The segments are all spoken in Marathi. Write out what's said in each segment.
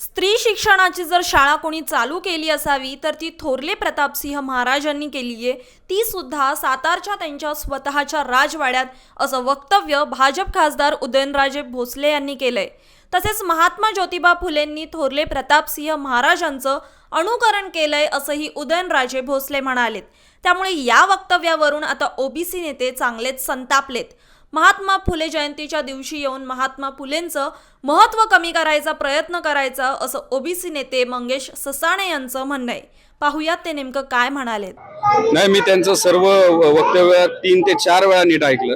स्त्री शिक्षणाची जर शाळा कोणी चालू केली असावी तर ती थोरले प्रतापसिंह महाराजांनी केली आहे ती सुद्धा सातारच्या त्यांच्या स्वतःच्या राजवाड्यात असं वक्तव्य भाजप खासदार उदयनराजे भोसले यांनी केलंय. तसेच महात्मा ज्योतिबा फुलेंनी थोरले प्रतापसिंह महाराजांचं अनुकरण केलंय असंही उदयनराजे भोसले म्हणालेत. त्यामुळे या वक्तव्यावरून आता ओबीसी नेते चांगलेच संतापलेत. महात्मा फुले जयंतीच्या दिवशी येऊन महात्मा फुलेंचं महत्त्व कमी करायचा प्रयत्न करायचा असं ओबीसी नेते मंगेश ससाणे यांचं म्हणणं आहे. पाहूयात ते नेमकं काय म्हणालेत. नाही मी त्यांचं सर्व वक्तव्य तीन ते चार वेळा नीट ऐकलं.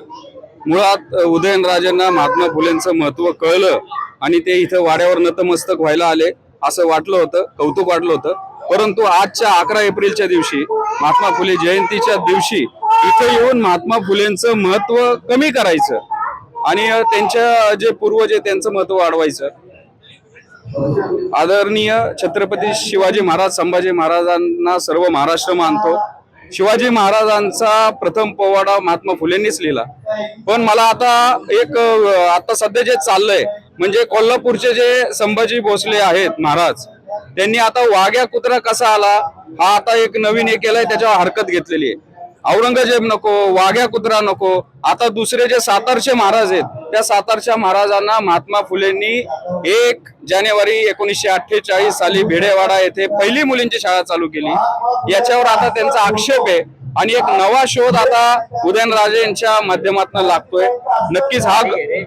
मुळात उदयनराजांना महात्मा फुलेंचं महत्त्व कळलं आणि ते इथं वाड्यावर नतमस्तक व्हायला आले असं वाटलं होतं कौतुक वाटलं होतं. परंतु आजच्या अकरा एप्रिलच्या दिवशी महात्मा फुले जयंतीच्या दिवशी इथं येऊन महात्मा फुलेंचं महत्त्व कमी करायचं आणि त्यांच्या जे पूर्वज आहे त्यांचं महत्त्व वाढवायचं. आदरणीय छत्रपती शिवाजी महाराज संभाजी महाराजांना सर्व महाराष्ट्र मानतो. शिवाजी महाराजांचा प्रथम पोवाडा महात्मा फुलेंनीच लिहिला. पण मला आता एक आता सध्या जे चाललंय म्हणजे कोल्हापूरचे जे संभाजी भोसले आहेत महाराज त्यांनी आता वाघ्या कुत्रा कसा आला हा आता एक नवीन हे केलाय त्याच्यावर हरकत घेतलेली आहे. औरंगजेब नको वाघ्या कुत्रा नको. आता दुसरे जे सातारचे महाराज आहेत त्या सातारच्या महाराजांना महात्मा फुलेंनी एक जानेवारी एकोणीसशे अठ्ठेचाळीस साली भिडेवाडा येथे पहिली मुलींची शाळा चालू केली. याच्यावर आता त्यांचा आक्षेप आहे. आणि एक नवा शोध आता उदयनराजे यांच्या माध्यमातून लागतोय. नक्कीच हा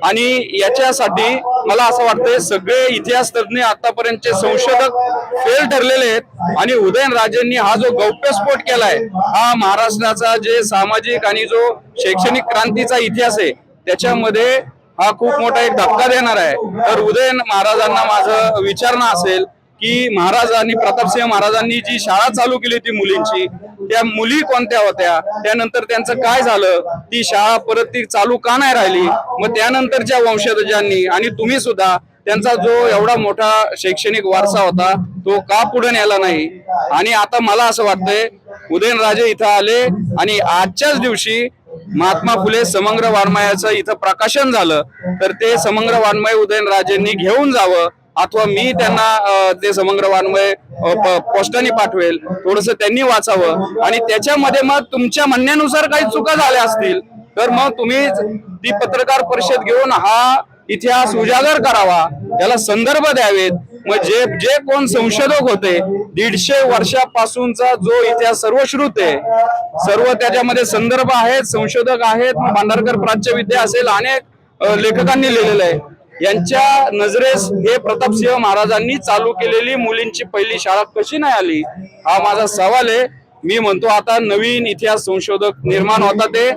आणि याच्यासाठी मला असं वाटतंय सगळे इतिहास तज्ज्ञ आतापर्यंतचे संशोधक फेल ठरलेले आहेत. आणि उदयनराजेंनी हा जो गौप्यस्फोट केलाय हा महाराष्ट्राचा जे सामाजिक आणि जो शैक्षणिक क्रांतीचा इतिहास आहे त्याच्यामध्ये हा खूप मोठा एक धक्का देणार आहे. तर उदयन महाराजांना माझं विचारणं असेल की महाराजांनी प्रतापसिंह महाराजांनी जी शाळा चालू केली होती मुलींची त्या मुली कोणत्या होत्या? त्यानंतर त्यांचं काय झालं? ती शाळा परत ती चालू का नाही राहिली? मग त्यानंतरच्या वंशजांनी आणि तुम्ही सुद्धा त्यांचा जो एवढा मोठा शैक्षणिक वारसा होता तो का पुढे नेला नाही? आणि आता मला असं वाटतंय उदयनराजे इथं आले आणि आजच्याच दिवशी महात्मा फुले समग्र वाङ्मयाचं इथं प्रकाशन झालं. तर ते समग्र वाङ्मय उदयनराजेंनी घेऊन जावं. अथवा मी त्यांना ते समग्र वाङ्मय पोस्टाने पाठवेल थोडस त्यांनी वाचावं. आणि त्याच्यामध्ये मग तुमच्या म्हणण्यानुसार काही चुका झाल्या असतील तर मग तुम्ही ती पत्रकार परिषद घेऊन हा इतिहास उजागर करावा. त्याला संदर्भ द्यावेत. मग जे जे कोण संशोधक होते दीडशे वर्षापासूनचा जो इतिहास सर्वश्रुत आहे सर्व त्याच्यामध्ये संदर्भ आहेत संशोधक आहेत भांडारकर प्राच्य विद्या असेल अनेक लेखकांनी लिहिलेलं आहे. यांच्या नजरेस हे प्रतापसिंह महाराजांनी चालू केलेली मुलींची पहिली शाळा कशी नाही आली? हा माझा सवाल आहे. मी म्हणतो आता नवीन इतिहास संशोधक निर्माण होता ते.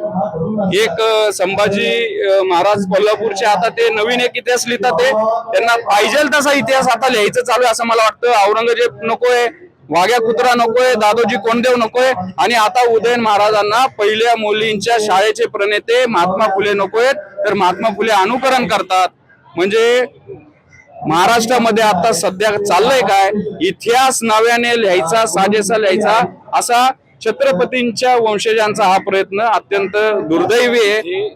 एक संभाजी महाराज कोल्हापूरचे आता ते नवीन एक इतिहास लिहितात ते. त्यांना पाहिजे तसा इतिहास आता लिहायचं चालू आहे असं मला वाटतं. औरंगजेब नकोय वाघ्या कुत्रा नकोय दादोजी कोंडदेव नकोय आणि आता उदयन महाराजांना पहिल्या मुलींच्या शाळेचे प्रणेते महात्मा फुले नकोयत. तर महात्मा फुले अनुकरण करतात. म्हणजे महाराष्ट्रामध्ये आता सध्या चाललंय काय? इतिहास नव्याने लिहायचा साजेसा लिहायचा असा छत्रपतींच्या वंशजांचा हा प्रयत्न अत्यंत दुर्दैवी आहे.